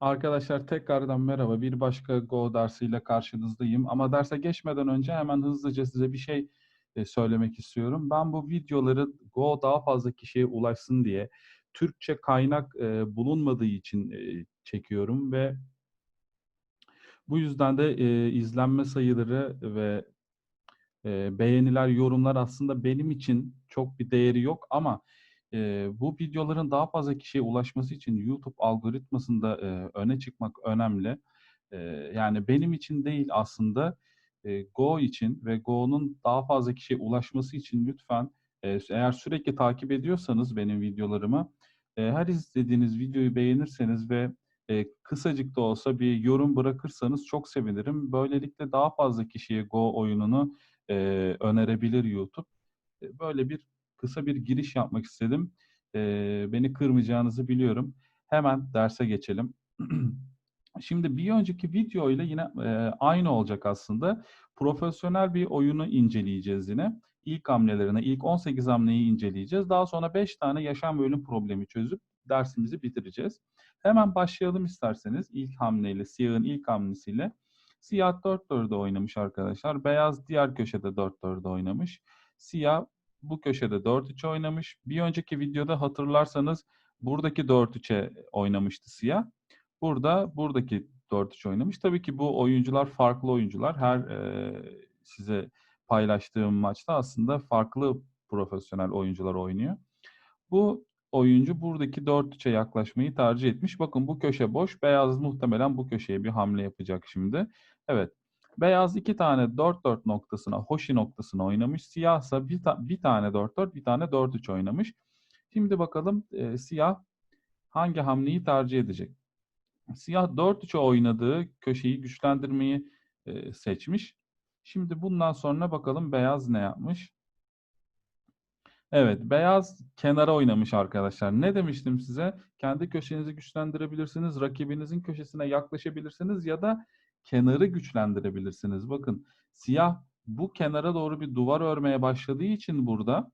Arkadaşlar tekrardan merhaba. Bir başka Go dersiyle karşınızdayım. Ama derse geçmeden önce hemen hızlıca size bir şey e, söylemek istiyorum. Ben bu videoları Go daha fazla kişiye ulaşsın diye Türkçe kaynak e, bulunmadığı için e, çekiyorum ve bu yüzden de izlenme sayıları ve beğeniler, yorumlar aslında benim için çok bir değeri yok ama e, bu videoların daha fazla kişiye ulaşması için YouTube algoritmasında e, öne çıkmak önemli. E, yani benim için değil aslında e, Go için ve Go'nun daha fazla kişiye ulaşması için lütfen e, eğer sürekli takip ediyorsanız benim videolarımı e, her izlediğiniz videoyu beğenirseniz ve e, kısacık da olsa bir yorum bırakırsanız çok sevinirim. Böylelikle daha fazla kişiye Go oyununu e, önerebilir YouTube. E, böyle bir kısa bir giriş yapmak istedim. E, beni kırmayacağınızı biliyorum. Hemen derse geçelim. Şimdi bir önceki video ile yine e, aynı olacak aslında. Profesyonel bir oyunu inceleyeceğiz yine. İlk hamlelerine, ilk 18 hamleyi inceleyeceğiz. Daha sonra 5 tane yaşam ve ölüm problemi çözüp dersimizi bitireceğiz. Hemen başlayalım isterseniz ilk hamleyle, siyahın ilk hamlesiyle. Siyah 4-4'de oynamış arkadaşlar. Beyaz diğer köşede 4-4'de oynamış. Siyah bu köşede 4-3 oynamış. Bir önceki videoda hatırlarsanız buradaki 4-3'e oynamıştı siyah. Burada buradaki 4-3 oynamış. Tabii ki bu oyuncular farklı oyuncular. Her e, size paylaştığım maçta aslında farklı profesyonel oyuncular oynuyor. Bu oyuncu buradaki 4-3'e yaklaşmayı tercih etmiş. Bakın bu köşe boş. Beyaz muhtemelen bu köşeye bir hamle yapacak şimdi. Evet. Beyaz iki tane 4-4 noktasına, Hoshi noktasına oynamış. Siyahsa bir, ta- bir tane 4-4, bir tane 4-3 oynamış. Şimdi bakalım e, siyah hangi hamleyi tercih edecek? Siyah 4-3'e oynadığı köşeyi güçlendirmeyi e, seçmiş. Şimdi bundan sonra bakalım beyaz ne yapmış? Evet, beyaz kenara oynamış arkadaşlar. Ne demiştim size? Kendi köşenizi güçlendirebilirsiniz, rakibinizin köşesine yaklaşabilirsiniz ya da kenarı güçlendirebilirsiniz. Bakın, siyah bu kenara doğru bir duvar örmeye başladığı için burada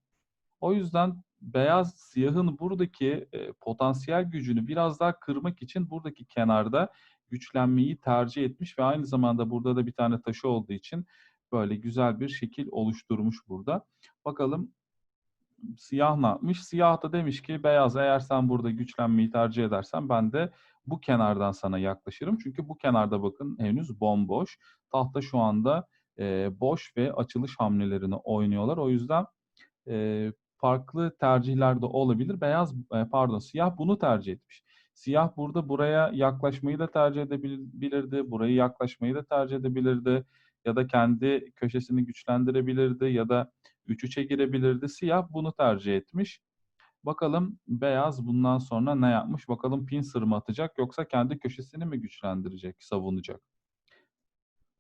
o yüzden beyaz siyahın buradaki e, potansiyel gücünü biraz daha kırmak için buradaki kenarda güçlenmeyi tercih etmiş ve aynı zamanda burada da bir tane taşı olduğu için böyle güzel bir şekil oluşturmuş burada. Bakalım siyah ne yapmış? Siyah da demiş ki beyaz eğer sen burada güçlenmeyi tercih edersen ben de bu kenardan sana yaklaşırım. Çünkü bu kenarda bakın henüz bomboş. Tahta şu anda e, boş ve açılış hamlelerini oynuyorlar. O yüzden e, farklı tercihler de olabilir. Beyaz e, pardon siyah bunu tercih etmiş. Siyah burada buraya yaklaşmayı da tercih edebilirdi. Burayı yaklaşmayı da tercih edebilirdi. Ya da kendi köşesini güçlendirebilirdi ya da 3-3'e girebilirdi. Siyah bunu tercih etmiş. Bakalım beyaz bundan sonra ne yapmış? Bakalım pincer mı atacak yoksa kendi köşesini mi güçlendirecek, savunacak?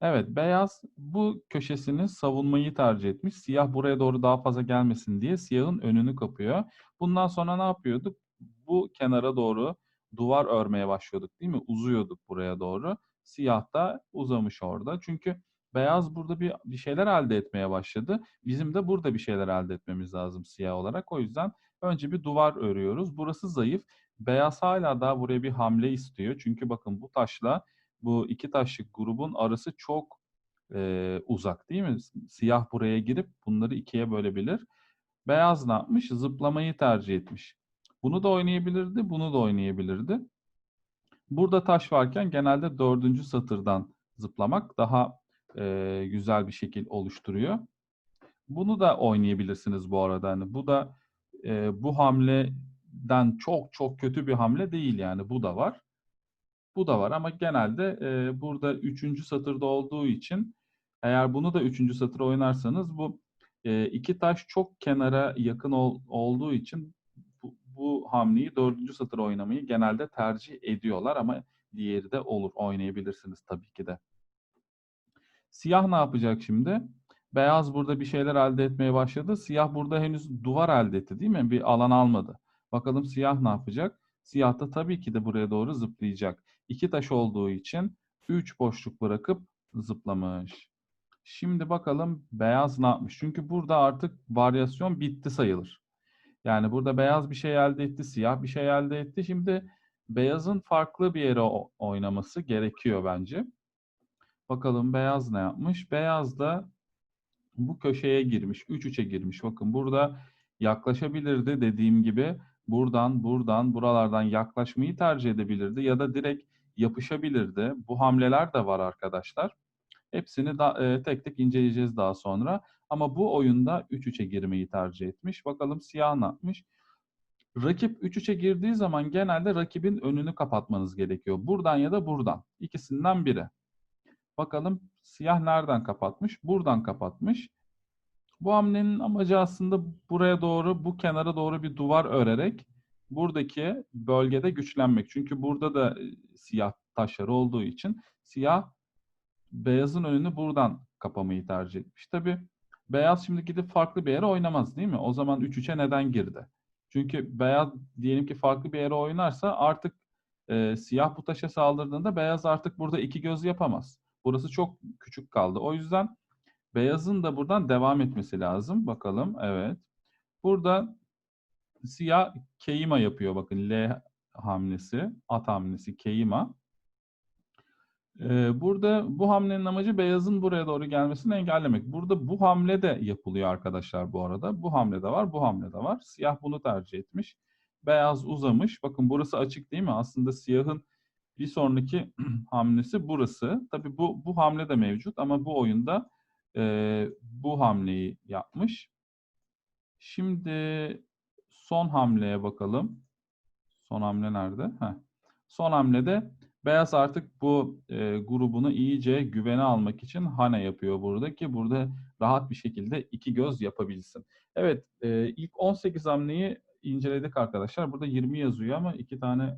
Evet, beyaz bu köşesini savunmayı tercih etmiş. Siyah buraya doğru daha fazla gelmesin diye siyahın önünü kapıyor. Bundan sonra ne yapıyorduk? Bu kenara doğru duvar örmeye başlıyorduk değil mi? Uzuyorduk buraya doğru. Siyah da uzamış orada. Çünkü beyaz burada bir, bir şeyler elde etmeye başladı. Bizim de burada bir şeyler elde etmemiz lazım siyah olarak. O yüzden önce bir duvar örüyoruz. Burası zayıf. Beyaz hala daha buraya bir hamle istiyor. Çünkü bakın bu taşla bu iki taşlık grubun arası çok e, uzak değil mi? Siyah buraya girip bunları ikiye bölebilir. Beyaz ne yapmış? Zıplamayı tercih etmiş. Bunu da oynayabilirdi, bunu da oynayabilirdi. Burada taş varken genelde dördüncü satırdan zıplamak daha e, güzel bir şekil oluşturuyor. Bunu da oynayabilirsiniz bu arada. Yani bu da e, bu hamleden çok çok kötü bir hamle değil yani bu da var. Bu da var ama genelde e, burada üçüncü satırda olduğu için eğer bunu da üçüncü satır oynarsanız bu e, iki taş çok kenara yakın ol, olduğu için bu, bu hamleyi dördüncü satır oynamayı genelde tercih ediyorlar ama diğeri de olur. Oynayabilirsiniz tabii ki de. Siyah ne yapacak şimdi? Beyaz burada bir şeyler elde etmeye başladı. Siyah burada henüz duvar elde etti değil mi? Bir alan almadı. Bakalım siyah ne yapacak? Siyah da tabii ki de buraya doğru zıplayacak. İki taş olduğu için 3 boşluk bırakıp zıplamış. Şimdi bakalım beyaz ne yapmış? Çünkü burada artık varyasyon bitti sayılır. Yani burada beyaz bir şey elde etti, siyah bir şey elde etti. Şimdi beyazın farklı bir yere oynaması gerekiyor bence. Bakalım beyaz ne yapmış? Beyaz da bu köşeye girmiş. 3-3'e girmiş. Bakın burada yaklaşabilirdi dediğim gibi. Buradan, buradan, buralardan yaklaşmayı tercih edebilirdi. Ya da direkt yapışabilirdi. Bu hamleler de var arkadaşlar. Hepsini da, e, tek tek inceleyeceğiz daha sonra. Ama bu oyunda 3-3'e girmeyi tercih etmiş. Bakalım siyah ne yapmış? Rakip 3-3'e girdiği zaman genelde rakibin önünü kapatmanız gerekiyor. Buradan ya da buradan. İkisinden biri. Bakalım siyah nereden kapatmış? Buradan kapatmış. Bu hamlenin amacı aslında buraya doğru, bu kenara doğru bir duvar örerek buradaki bölgede güçlenmek. Çünkü burada da e, siyah taşları olduğu için siyah beyazın önünü buradan kapamayı tercih etmiş. Tabi beyaz şimdi gidip farklı bir yere oynamaz değil mi? O zaman 3-3'e neden girdi? Çünkü beyaz diyelim ki farklı bir yere oynarsa artık e, siyah bu taşa saldırdığında beyaz artık burada iki göz yapamaz. Burası çok küçük kaldı. O yüzden beyazın da buradan devam etmesi lazım. Bakalım evet. Burada siyah Keima yapıyor bakın L hamlesi, at hamlesi Keima. Ee, burada bu hamlenin amacı beyazın buraya doğru gelmesini engellemek. Burada bu hamle de yapılıyor arkadaşlar bu arada. Bu hamle de var, bu hamle de var. Siyah bunu tercih etmiş. Beyaz uzamış. Bakın burası açık değil mi? Aslında siyahın bir sonraki hamlesi burası. Tabii bu, bu hamle de mevcut ama bu oyunda e, bu hamleyi yapmış. Şimdi son hamleye bakalım. Son hamle nerede? Heh. Son hamlede beyaz artık bu e, grubunu iyice güvene almak için hane yapıyor burada ki burada rahat bir şekilde iki göz yapabilsin. Evet e, ilk 18 hamleyi inceledik arkadaşlar. Burada 20 yazıyor ama iki tane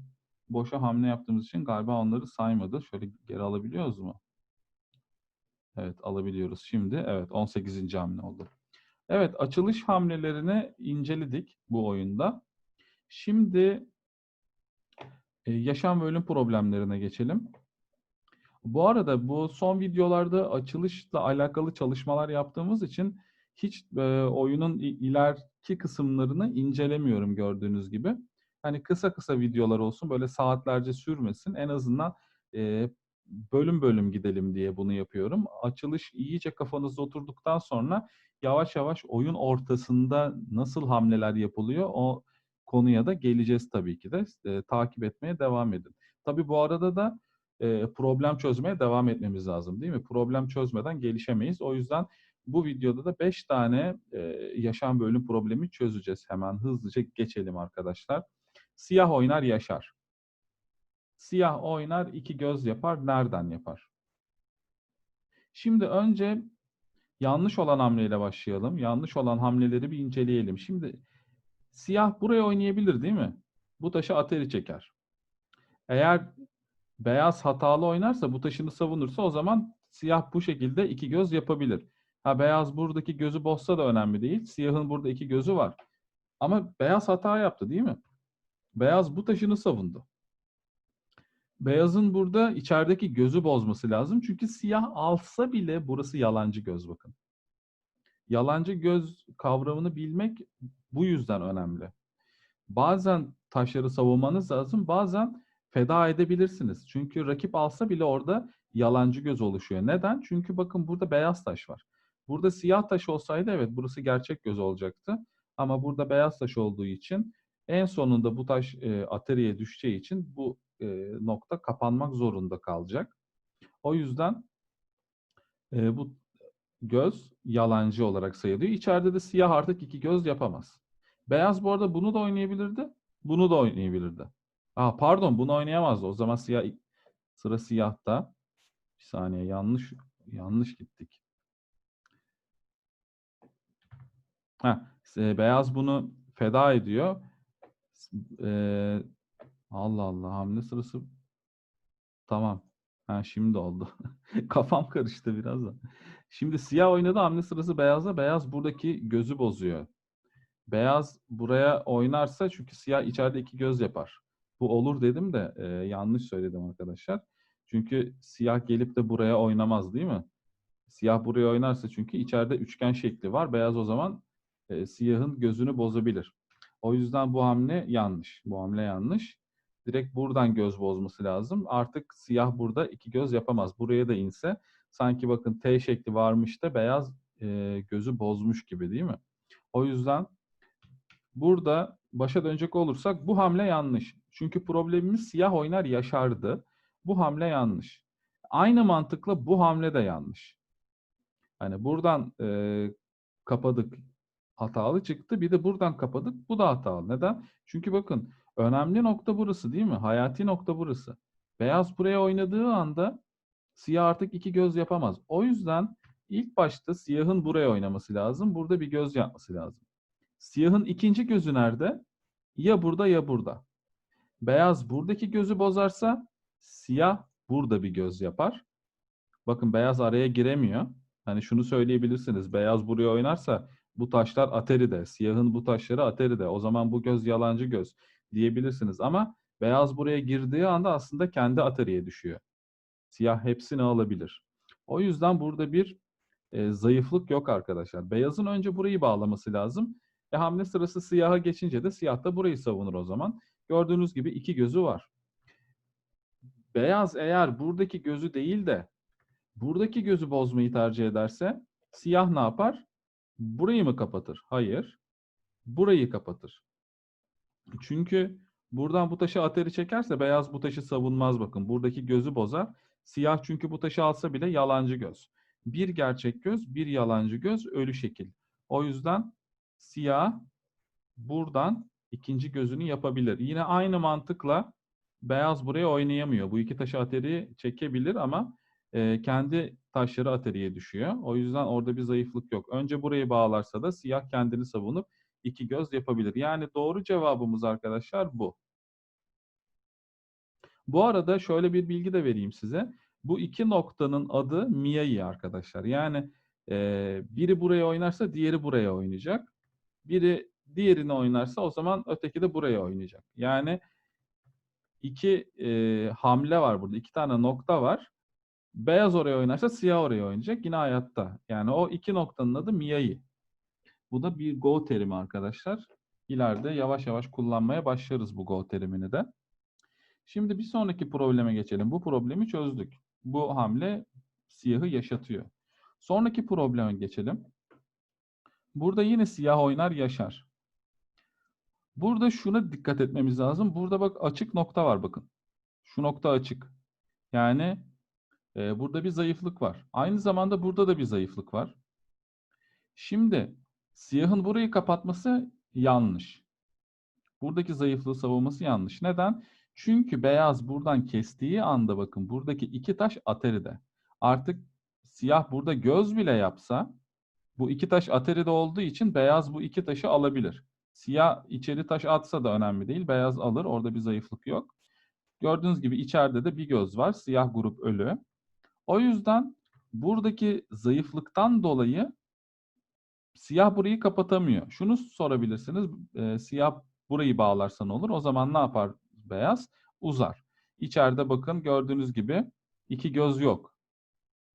boşa hamle yaptığımız için galiba onları saymadı. Şöyle geri alabiliyoruz mu? Evet alabiliyoruz şimdi. Evet 18. hamle oldu. Evet açılış hamlelerini inceledik bu oyunda. Şimdi e, yaşam ve ölüm problemlerine geçelim. Bu arada bu son videolarda açılışla alakalı çalışmalar yaptığımız için hiç e, oyunun ileriki kısımlarını incelemiyorum gördüğünüz gibi. Hani kısa kısa videolar olsun böyle saatlerce sürmesin. En azından e, bölüm bölüm gidelim diye bunu yapıyorum. Açılış iyice kafanızda oturduktan sonra yavaş yavaş oyun ortasında nasıl hamleler yapılıyor o konuya da geleceğiz tabii ki de. E, takip etmeye devam edin. Tabii bu arada da e, problem çözmeye devam etmemiz lazım değil mi? Problem çözmeden gelişemeyiz. O yüzden bu videoda da 5 tane e, yaşam ve ölüm problemi çözeceğiz. Hemen hızlıca geçelim arkadaşlar. Siyah oynar yaşar. Siyah oynar iki göz yapar. Nereden yapar? Şimdi önce yanlış olan hamleyle başlayalım. Yanlış olan hamleleri bir inceleyelim. Şimdi siyah buraya oynayabilir değil mi? Bu taşı ateri çeker. Eğer beyaz hatalı oynarsa bu taşını savunursa o zaman siyah bu şekilde iki göz yapabilir. Ha beyaz buradaki gözü bozsa da önemli değil. Siyahın burada iki gözü var. Ama beyaz hata yaptı değil mi? Beyaz bu taşını savundu. Beyazın burada içerideki gözü bozması lazım. Çünkü siyah alsa bile burası yalancı göz bakın. Yalancı göz kavramını bilmek bu yüzden önemli. Bazen taşları savunmanız lazım, bazen feda edebilirsiniz. Çünkü rakip alsa bile orada yalancı göz oluşuyor. Neden? Çünkü bakın burada beyaz taş var. Burada siyah taş olsaydı evet burası gerçek göz olacaktı. Ama burada beyaz taş olduğu için en sonunda bu taş e, ateriye düşeceği için bu e, nokta kapanmak zorunda kalacak. O yüzden e, bu göz yalancı olarak sayılıyor. İçeride de siyah artık iki göz yapamaz. Beyaz bu arada bunu da oynayabilirdi. Bunu da oynayabilirdi. Aa, pardon bunu oynayamazdı. O zaman siyah sıra siyahta. Bir saniye yanlış yanlış gittik. Heh, e, beyaz bunu feda ediyor. Ee, Allah Allah hamle sırası tamam. Ha, şimdi oldu. Kafam karıştı biraz da. Şimdi siyah oynadı hamle sırası beyazda. Beyaz buradaki gözü bozuyor. Beyaz buraya oynarsa çünkü siyah içeride iki göz yapar. Bu olur dedim de e, yanlış söyledim arkadaşlar. Çünkü siyah gelip de buraya oynamaz değil mi? Siyah buraya oynarsa çünkü içeride üçgen şekli var. Beyaz o zaman e, siyahın gözünü bozabilir. O yüzden bu hamle yanlış. Bu hamle yanlış. direkt buradan göz bozması lazım. Artık siyah burada iki göz yapamaz. Buraya da inse sanki bakın T şekli varmış da beyaz e, gözü bozmuş gibi değil mi? O yüzden burada başa dönecek olursak bu hamle yanlış. Çünkü problemimiz siyah oynar yaşardı. Bu hamle yanlış. Aynı mantıkla bu hamle de yanlış. Hani buradan e, kapadık hatalı çıktı. Bir de buradan kapadık. Bu da hatalı. Neden? Çünkü bakın önemli nokta burası değil mi? Hayati nokta burası. Beyaz buraya oynadığı anda siyah artık iki göz yapamaz. O yüzden ilk başta siyahın buraya oynaması lazım. Burada bir göz yapması lazım. Siyahın ikinci gözü nerede? Ya burada ya burada. Beyaz buradaki gözü bozarsa siyah burada bir göz yapar. Bakın beyaz araya giremiyor. Hani şunu söyleyebilirsiniz. Beyaz buraya oynarsa bu taşlar Ateri'de. Siyahın bu taşları Ateri'de. O zaman bu göz yalancı göz diyebilirsiniz. Ama beyaz buraya girdiği anda aslında kendi Ateri'ye düşüyor. Siyah hepsini alabilir. O yüzden burada bir e, zayıflık yok arkadaşlar. Beyazın önce burayı bağlaması lazım. E hamle sırası siyaha geçince de siyah da burayı savunur o zaman. Gördüğünüz gibi iki gözü var. Beyaz eğer buradaki gözü değil de buradaki gözü bozmayı tercih ederse siyah ne yapar? Burayı mı kapatır? Hayır. Burayı kapatır. Çünkü buradan bu taşı ateri çekerse beyaz bu taşı savunmaz bakın. Buradaki gözü bozar. Siyah çünkü bu taşı alsa bile yalancı göz. Bir gerçek göz, bir yalancı göz, ölü şekil. O yüzden siyah buradan ikinci gözünü yapabilir. Yine aynı mantıkla beyaz buraya oynayamıyor. Bu iki taşı ateri çekebilir ama e, kendi taşları ateriye düşüyor. O yüzden orada bir zayıflık yok. Önce burayı bağlarsa da siyah kendini savunup iki göz yapabilir. Yani doğru cevabımız arkadaşlar bu. Bu arada şöyle bir bilgi de vereyim size. Bu iki noktanın adı Miyai arkadaşlar. Yani e, biri buraya oynarsa diğeri buraya oynayacak. Biri diğerini oynarsa o zaman öteki de buraya oynayacak. Yani iki e, hamle var burada. iki tane nokta var. Beyaz oraya oynarsa siyah oraya oynayacak. Yine hayatta. Yani o iki noktanın adı Miyai. Bu da bir Go terimi arkadaşlar. İleride yavaş yavaş kullanmaya başlarız bu Go terimini de. Şimdi bir sonraki probleme geçelim. Bu problemi çözdük. Bu hamle siyahı yaşatıyor. Sonraki probleme geçelim. Burada yine siyah oynar yaşar. Burada şuna dikkat etmemiz lazım. Burada bak açık nokta var bakın. Şu nokta açık. Yani burada bir zayıflık var. Aynı zamanda burada da bir zayıflık var. Şimdi siyahın burayı kapatması yanlış. Buradaki zayıflığı savunması yanlış. Neden? Çünkü beyaz buradan kestiği anda bakın buradaki iki taş ateride. Artık siyah burada göz bile yapsa bu iki taş ateride olduğu için beyaz bu iki taşı alabilir. Siyah içeri taş atsa da önemli değil. Beyaz alır. Orada bir zayıflık yok. Gördüğünüz gibi içeride de bir göz var. Siyah grup ölü. O yüzden buradaki zayıflıktan dolayı siyah burayı kapatamıyor. Şunu sorabilirsiniz. E, siyah burayı bağlarsa ne olur? O zaman ne yapar beyaz? Uzar. İçeride bakın gördüğünüz gibi iki göz yok.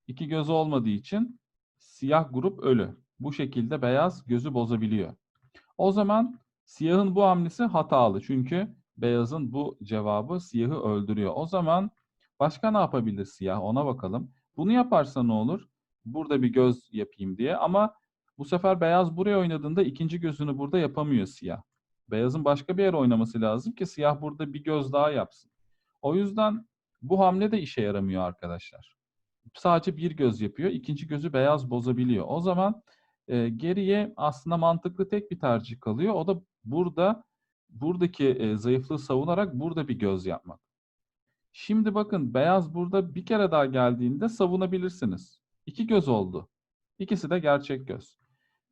İki göz olmadığı için siyah grup ölü. Bu şekilde beyaz gözü bozabiliyor. O zaman siyahın bu hamlesi hatalı. Çünkü beyazın bu cevabı siyahı öldürüyor. O zaman başka ne yapabilir siyah? Ona bakalım. Bunu yaparsa ne olur? Burada bir göz yapayım diye ama bu sefer beyaz buraya oynadığında ikinci gözünü burada yapamıyor siyah. Beyazın başka bir yere oynaması lazım ki siyah burada bir göz daha yapsın. O yüzden bu hamle de işe yaramıyor arkadaşlar. Sadece bir göz yapıyor. ikinci gözü beyaz bozabiliyor. O zaman e, geriye aslında mantıklı tek bir tercih kalıyor. O da burada buradaki e, zayıflığı savunarak burada bir göz yapmak. Şimdi bakın beyaz burada bir kere daha geldiğinde savunabilirsiniz. İki göz oldu. İkisi de gerçek göz.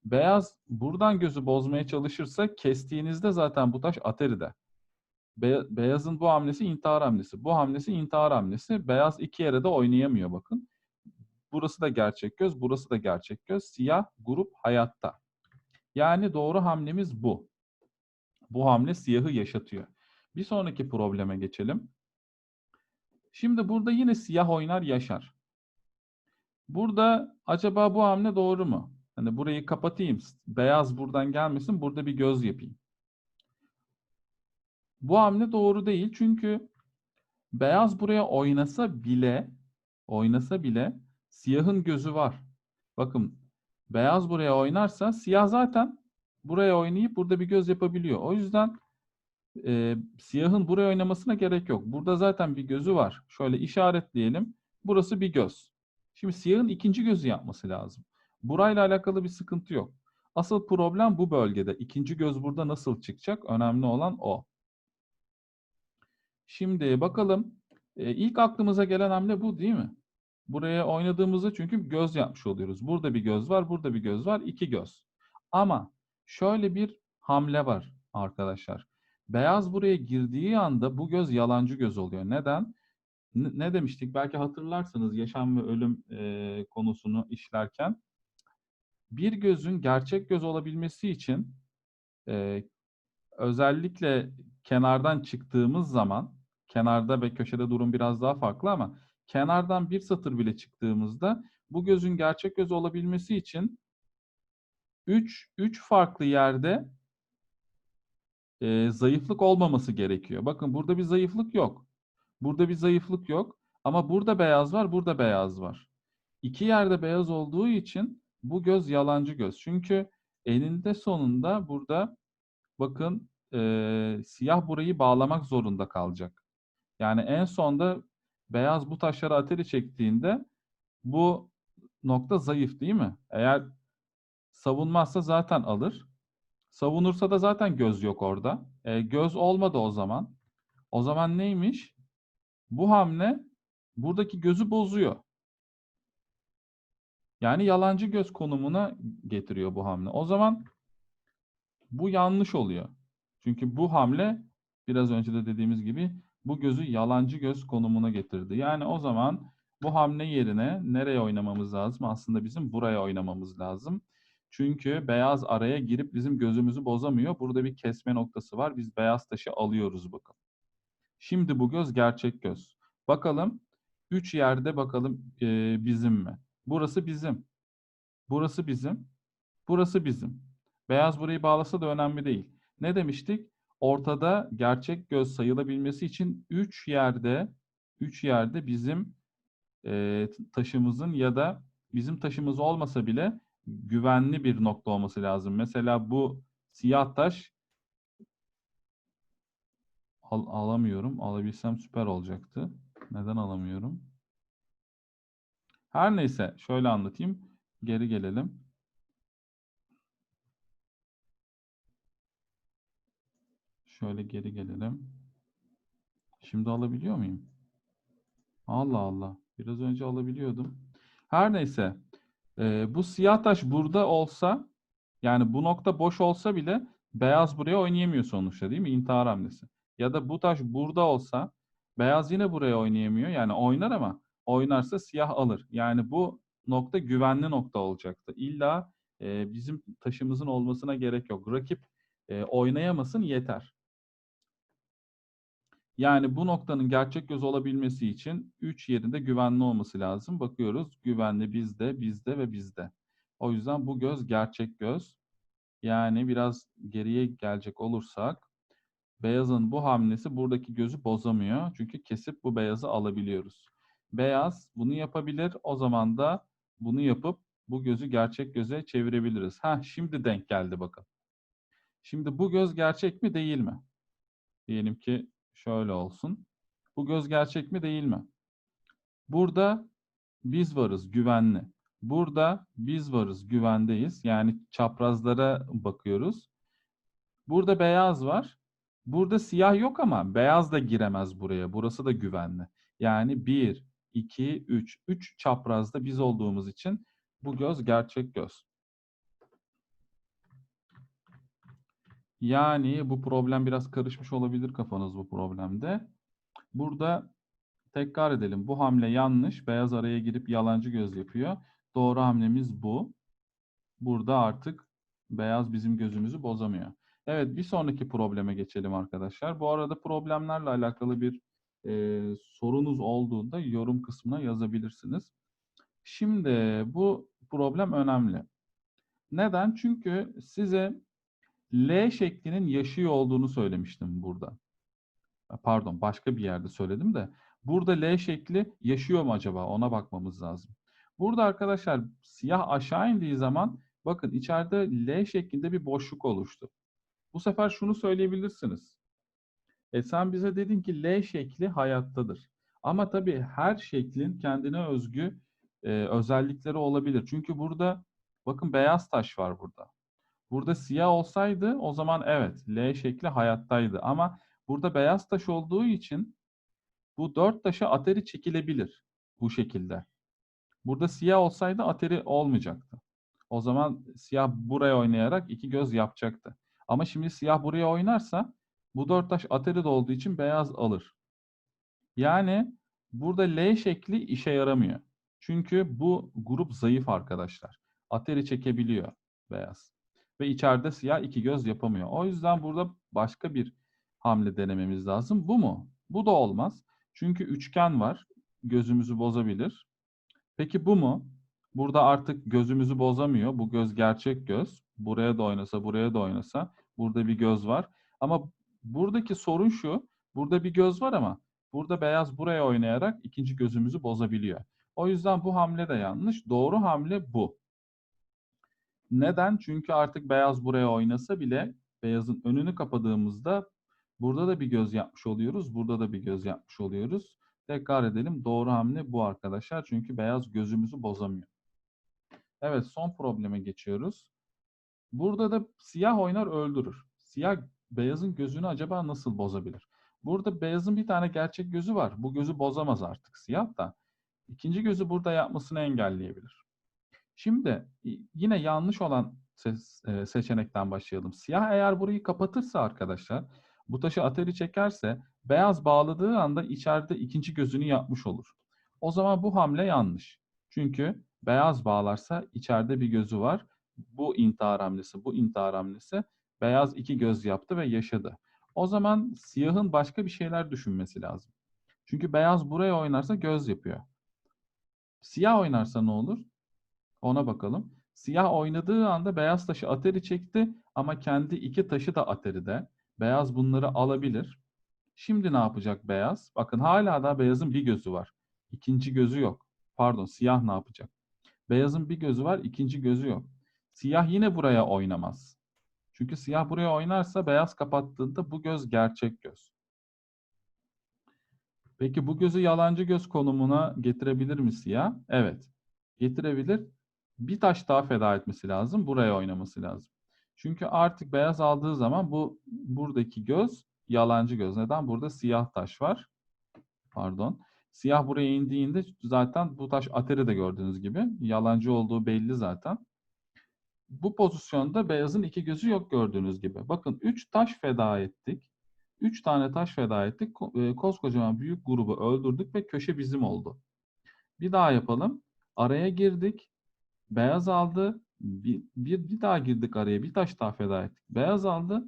Beyaz buradan gözü bozmaya çalışırsa kestiğinizde zaten bu taş ateride. Be beyazın bu hamlesi intihar hamlesi. Bu hamlesi intihar hamlesi. Beyaz iki yere de oynayamıyor bakın. Burası da gerçek göz, burası da gerçek göz. Siyah grup hayatta. Yani doğru hamlemiz bu. Bu hamle siyahı yaşatıyor. Bir sonraki probleme geçelim. Şimdi burada yine siyah oynar yaşar. Burada acaba bu hamle doğru mu? Hani burayı kapatayım. Beyaz buradan gelmesin. Burada bir göz yapayım. Bu hamle doğru değil çünkü beyaz buraya oynasa bile oynasa bile siyahın gözü var. Bakın beyaz buraya oynarsa siyah zaten buraya oynayıp burada bir göz yapabiliyor. O yüzden e, siyahın buraya oynamasına gerek yok. Burada zaten bir gözü var. Şöyle işaretleyelim. Burası bir göz. Şimdi siyahın ikinci gözü yapması lazım. Burayla alakalı bir sıkıntı yok. Asıl problem bu bölgede. İkinci göz burada nasıl çıkacak? Önemli olan o. Şimdi bakalım. E, ilk aklımıza gelen hamle bu değil mi? Buraya oynadığımızda çünkü göz yapmış oluyoruz. Burada bir göz var, burada bir göz var, iki göz. Ama şöyle bir hamle var arkadaşlar. Beyaz buraya girdiği anda bu göz yalancı göz oluyor. Neden? Ne demiştik? Belki hatırlarsınız yaşam ve ölüm e, konusunu işlerken. Bir gözün gerçek göz olabilmesi için e, özellikle kenardan çıktığımız zaman, kenarda ve köşede durum biraz daha farklı ama kenardan bir satır bile çıktığımızda bu gözün gerçek göz olabilmesi için 3 3 farklı yerde e, zayıflık olmaması gerekiyor. Bakın burada bir zayıflık yok. Burada bir zayıflık yok. Ama burada beyaz var, burada beyaz var. İki yerde beyaz olduğu için bu göz yalancı göz. Çünkü eninde sonunda burada bakın e, siyah burayı bağlamak zorunda kalacak. Yani en sonda beyaz bu taşları ateli çektiğinde bu nokta zayıf değil mi? Eğer savunmazsa zaten alır. Savunursa da zaten göz yok orada. E, göz olmadı o zaman. O zaman neymiş? Bu hamle buradaki gözü bozuyor. Yani yalancı göz konumuna getiriyor bu hamle. O zaman bu yanlış oluyor. Çünkü bu hamle biraz önce de dediğimiz gibi bu gözü yalancı göz konumuna getirdi. Yani o zaman bu hamle yerine nereye oynamamız lazım? Aslında bizim buraya oynamamız lazım. Çünkü beyaz araya girip bizim gözümüzü bozamıyor. Burada bir kesme noktası var. Biz beyaz taşı alıyoruz bakın. Şimdi bu göz gerçek göz. Bakalım üç yerde bakalım e, bizim mi? Burası bizim. Burası bizim. Burası bizim. Beyaz burayı bağlasa da önemli değil. Ne demiştik? Ortada gerçek göz sayılabilmesi için 3 yerde 3 yerde bizim e, taşımızın ya da bizim taşımız olmasa bile güvenli bir nokta olması lazım. Mesela bu siyah taş al, alamıyorum. Alabilsem süper olacaktı. Neden alamıyorum? Her neyse şöyle anlatayım. Geri gelelim. Şöyle geri gelelim. Şimdi alabiliyor muyum? Allah Allah. Biraz önce alabiliyordum. Her neyse. E, bu siyah taş burada olsa yani bu nokta boş olsa bile beyaz buraya oynayamıyor sonuçta değil mi? İntihar hamlesi. Ya da bu taş burada olsa beyaz yine buraya oynayamıyor. Yani oynar ama oynarsa siyah alır. Yani bu nokta güvenli nokta olacaktı. İlla e, bizim taşımızın olmasına gerek yok. Rakip e, oynayamasın yeter. Yani bu noktanın gerçek göz olabilmesi için 3 yerinde güvenli olması lazım. Bakıyoruz güvenli bizde, bizde ve bizde. O yüzden bu göz gerçek göz. Yani biraz geriye gelecek olursak beyazın bu hamlesi buradaki gözü bozamıyor. Çünkü kesip bu beyazı alabiliyoruz. Beyaz bunu yapabilir. O zaman da bunu yapıp bu gözü gerçek göze çevirebiliriz. Ha şimdi denk geldi bakın. Şimdi bu göz gerçek mi değil mi? Diyelim ki şöyle olsun. Bu göz gerçek mi değil mi? Burada biz varız güvenli. Burada biz varız güvendeyiz. Yani çaprazlara bakıyoruz. Burada beyaz var. Burada siyah yok ama beyaz da giremez buraya. Burası da güvenli. Yani 1, 2, 3. 3 çaprazda biz olduğumuz için bu göz gerçek göz. Yani bu problem biraz karışmış olabilir kafanız bu problemde. Burada tekrar edelim. Bu hamle yanlış. Beyaz araya girip yalancı göz yapıyor. Doğru hamlemiz bu. Burada artık beyaz bizim gözümüzü bozamıyor. Evet bir sonraki probleme geçelim arkadaşlar. Bu arada problemlerle alakalı bir e, sorunuz olduğunda yorum kısmına yazabilirsiniz. Şimdi bu problem önemli. Neden? Çünkü size L şeklinin yaşıyor olduğunu söylemiştim burada. Pardon, başka bir yerde söyledim de. Burada L şekli yaşıyor mu acaba? Ona bakmamız lazım. Burada arkadaşlar siyah aşağı indiği zaman bakın içeride L şeklinde bir boşluk oluştu. Bu sefer şunu söyleyebilirsiniz. E sen bize dedin ki L şekli hayattadır. Ama tabii her şeklin kendine özgü e, özellikleri olabilir. Çünkü burada bakın beyaz taş var burada. Burada siyah olsaydı o zaman evet L şekli hayattaydı. Ama burada beyaz taş olduğu için bu dört taşa ateri çekilebilir bu şekilde. Burada siyah olsaydı ateri olmayacaktı. O zaman siyah buraya oynayarak iki göz yapacaktı. Ama şimdi siyah buraya oynarsa bu dört taş ateri olduğu için beyaz alır. Yani burada L şekli işe yaramıyor. Çünkü bu grup zayıf arkadaşlar. Ateri çekebiliyor beyaz. Ve içeride siyah iki göz yapamıyor. O yüzden burada başka bir hamle denememiz lazım. Bu mu? Bu da olmaz. Çünkü üçgen var. Gözümüzü bozabilir. Peki bu mu? Burada artık gözümüzü bozamıyor. Bu göz gerçek göz. Buraya da oynasa, buraya da oynasa. Burada bir göz var. Ama buradaki sorun şu. Burada bir göz var ama burada beyaz buraya oynayarak ikinci gözümüzü bozabiliyor. O yüzden bu hamle de yanlış. Doğru hamle bu. Neden? Çünkü artık beyaz buraya oynasa bile beyazın önünü kapadığımızda burada da bir göz yapmış oluyoruz. Burada da bir göz yapmış oluyoruz. Tekrar edelim. Doğru hamle bu arkadaşlar. Çünkü beyaz gözümüzü bozamıyor. Evet son probleme geçiyoruz. Burada da siyah oynar öldürür. Siyah beyazın gözünü acaba nasıl bozabilir? Burada beyazın bir tane gerçek gözü var. Bu gözü bozamaz artık siyah da. İkinci gözü burada yapmasını engelleyebilir. Şimdi yine yanlış olan e, seçenekten başlayalım. Siyah eğer burayı kapatırsa arkadaşlar, bu taşı ateri çekerse beyaz bağladığı anda içeride ikinci gözünü yapmış olur. O zaman bu hamle yanlış. Çünkü beyaz bağlarsa içeride bir gözü var. Bu intihar hamlesi, bu intihar hamlesi beyaz iki göz yaptı ve yaşadı. O zaman siyahın başka bir şeyler düşünmesi lazım. Çünkü beyaz buraya oynarsa göz yapıyor. Siyah oynarsa ne olur? Ona bakalım. Siyah oynadığı anda beyaz taşı ateri çekti ama kendi iki taşı da ateride. Beyaz bunları alabilir. Şimdi ne yapacak beyaz? Bakın hala da beyazın bir gözü var. İkinci gözü yok. Pardon siyah ne yapacak? Beyazın bir gözü var, ikinci gözü yok. Siyah yine buraya oynamaz. Çünkü siyah buraya oynarsa beyaz kapattığında bu göz gerçek göz. Peki bu gözü yalancı göz konumuna getirebilir mi siyah? Evet. Getirebilir. Bir taş daha feda etmesi lazım. Buraya oynaması lazım. Çünkü artık beyaz aldığı zaman bu buradaki göz yalancı göz. Neden? Burada siyah taş var. Pardon. Siyah buraya indiğinde zaten bu taş ateri de gördüğünüz gibi. Yalancı olduğu belli zaten. Bu pozisyonda beyazın iki gözü yok gördüğünüz gibi. Bakın 3 taş feda ettik. 3 tane taş feda ettik. E, koskocaman büyük grubu öldürdük ve köşe bizim oldu. Bir daha yapalım. Araya girdik. Beyaz aldı. Bir, bir, bir daha girdik araya. Bir taş daha feda ettik. Beyaz aldı.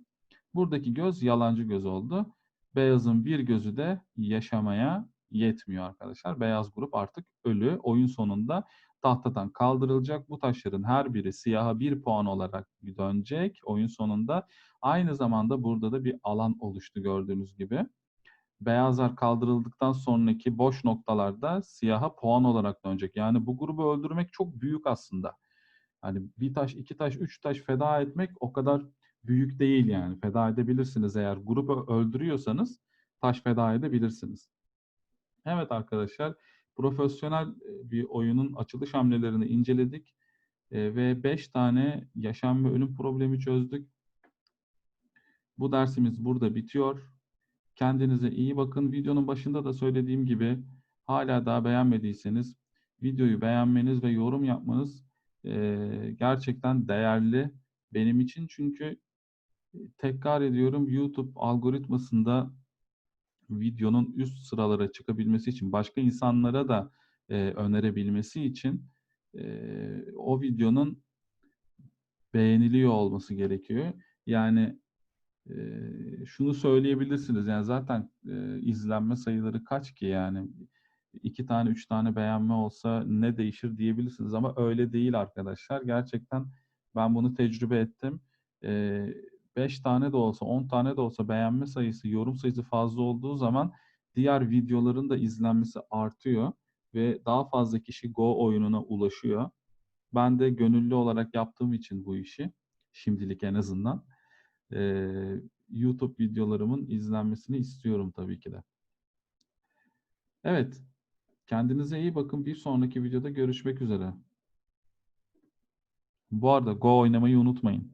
Buradaki göz yalancı göz oldu. Beyazın bir gözü de yaşamaya yetmiyor arkadaşlar. Beyaz grup artık ölü. Oyun sonunda tahtadan kaldırılacak. Bu taşların her biri siyaha bir puan olarak dönecek oyun sonunda. Aynı zamanda burada da bir alan oluştu gördüğünüz gibi. Beyazlar kaldırıldıktan sonraki boş noktalarda siyaha puan olarak dönecek. Yani bu grubu öldürmek çok büyük aslında. Hani bir taş, iki taş, üç taş feda etmek o kadar büyük değil yani. Feda edebilirsiniz eğer grubu öldürüyorsanız taş feda edebilirsiniz. Evet arkadaşlar profesyonel bir oyunun açılış hamlelerini inceledik ve 5 tane yaşam ve ölüm problemi çözdük. Bu dersimiz burada bitiyor. Kendinize iyi bakın. Videonun başında da söylediğim gibi hala daha beğenmediyseniz videoyu beğenmeniz ve yorum yapmanız gerçekten değerli benim için. Çünkü tekrar ediyorum YouTube algoritmasında videonun üst sıralara çıkabilmesi için, başka insanlara da e, önerebilmesi için e, o videonun beğeniliyor olması gerekiyor. Yani şunu söyleyebilirsiniz yani zaten e, izlenme sayıları kaç ki yani iki tane üç tane beğenme olsa ne değişir diyebilirsiniz ama öyle değil arkadaşlar. Gerçekten ben bunu tecrübe ettim. E, 5 tane de olsa, 10 tane de olsa beğenme sayısı, yorum sayısı fazla olduğu zaman diğer videoların da izlenmesi artıyor ve daha fazla kişi Go oyununa ulaşıyor. Ben de gönüllü olarak yaptığım için bu işi, şimdilik en azından, eee, YouTube videolarımın izlenmesini istiyorum tabii ki de. Evet, kendinize iyi bakın. Bir sonraki videoda görüşmek üzere. Bu arada Go oynamayı unutmayın.